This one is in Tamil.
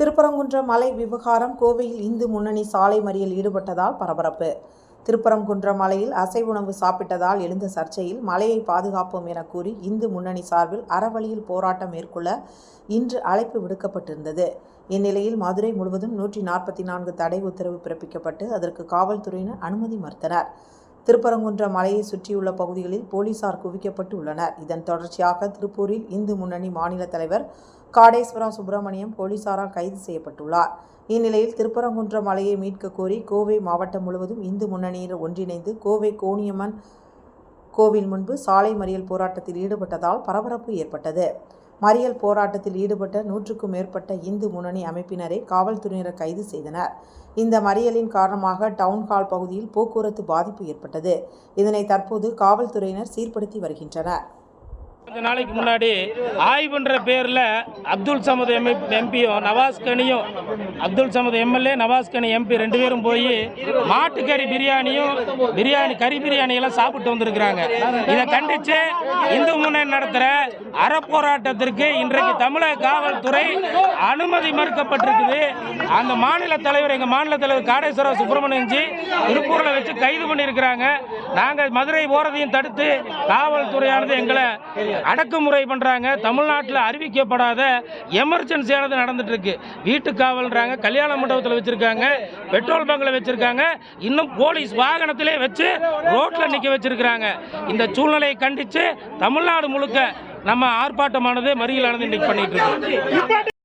திருப்பரங்குன்றம் மலை விவகாரம் கோவையில் இந்து முன்னணி சாலை மறியல் ஈடுபட்டதால் பரபரப்பு. திருப்பரங்குன்றம் மலையில் அசைவுணவு சாப்பிட்டதால் எழுந்த சர்ச்சையில் மலையை பாதுகாப்போம் என கூறி இந்து முன்னணி சார்பில் அறவழியில் போராட்டம் மேற்கொள்ள இன்று அழைப்பு விடுக்கப்பட்டிருந்தது. இந்நிலையில் மதுரை முழுவதும் நூற்றி நாற்பத்தி நான்கு தடை உத்தரவு பிறப்பிக்கப்பட்டு அதற்கு காவல்துறையினர் அனுமதி மறுத்தனர். திருப்பரங்குன்ற மலையை சுற்றியுள்ள பகுதிகளில் போலீசார் குவிக்கப்பட்டு உள்ளனர் இதன் தொடர்ச்சியாக திருப்பூரில் இந்து முன்னணி மாநில தலைவர் காடேஸ்வரா சுப்பிரமணியம் போலீசாரால் கைது செய்யப்பட்டுள்ளார். இந்நிலையில் திருப்பரங்குன்ற மலையை மீட்க கோரி கோவை மாவட்டம் முழுவதும் இந்து முன்னணியினர் ஒன்றிணைந்து கோவை கோணியம்மன் கோவில் முன்பு சாலை மறியல் போராட்டத்தில் ஈடுபட்டதால் பரபரப்பு ஏற்பட்டது. மறியல் போராட்டத்தில் ஈடுபட்ட நூற்றுக்கும் மேற்பட்ட இந்து முன்னணி அமைப்பினரை காவல்துறையினர் கைது செய்தனர். இந்த மறியலின் காரணமாக டவுன்ஹால் பகுதியில் போக்குவரத்து பாதிப்பு ஏற்பட்டது. இதனை தற்போது காவல்துறையினர் சீர்படுத்தி வருகின்றனர். கொஞ்ச நாளைக்கு முன்னாடி ஆய்வுன்ற பேரில் அப்துல் சமது எம் எம்பியும் நவாஸ் கனியும் அப்துல் சமது எம்எல்ஏ நவாஸ் கனி எம்பி ரெண்டு பேரும் போய் மாட்டுக்கறி பிரியாணியும் பிரியாணி கறி பிரியாணியெல்லாம் சாப்பிட்டு வந்திருக்கிறாங்க. இதை கண்டித்து இந்து முன்னணி நடத்துகிற அறப்போராட்டத்திற்கு இன்றைக்கு தமிழக காவல்துறை அனுமதி மறுக்கப்பட்டிருக்குது. அந்த மாநில தலைவர் எங்கள் மாநில தலைவர் காடேஸ்வர சுப்பிரமணியன்ஜி திருப்பூரில் வச்சு கைது பண்ணியிருக்கிறாங்க. நாங்கள் மதுரை போகிறதையும் தடுத்து காவல்துறையானது எங்களை அடக்குமுறை பண்ணுறாங்க தமிழ்நாட்டில் அறிவிக்கப்படாத எமர்ஜென்சியானது நடந்துட்டு இருக்கு. வீட்டு காவல்ன்றாங்க கல்யாண மண்டபத்தில் வச்சுருக்காங்க பெட்ரோல் பங்கில் வச்சுருக்காங்க. இன்னும் போலீஸ் வாகனத்திலே வச்சு ரோட்டில் நிற்க வச்சுருக்கிறாங்க. இந்த சூழ்நிலையை கண்டித்து தமிழ்நாடு முழுக்க நம்ம ஆர்ப்பாட்டமானது மறியலானது இன்னைக்கு பண்ணிட்டு இருக்கோம்.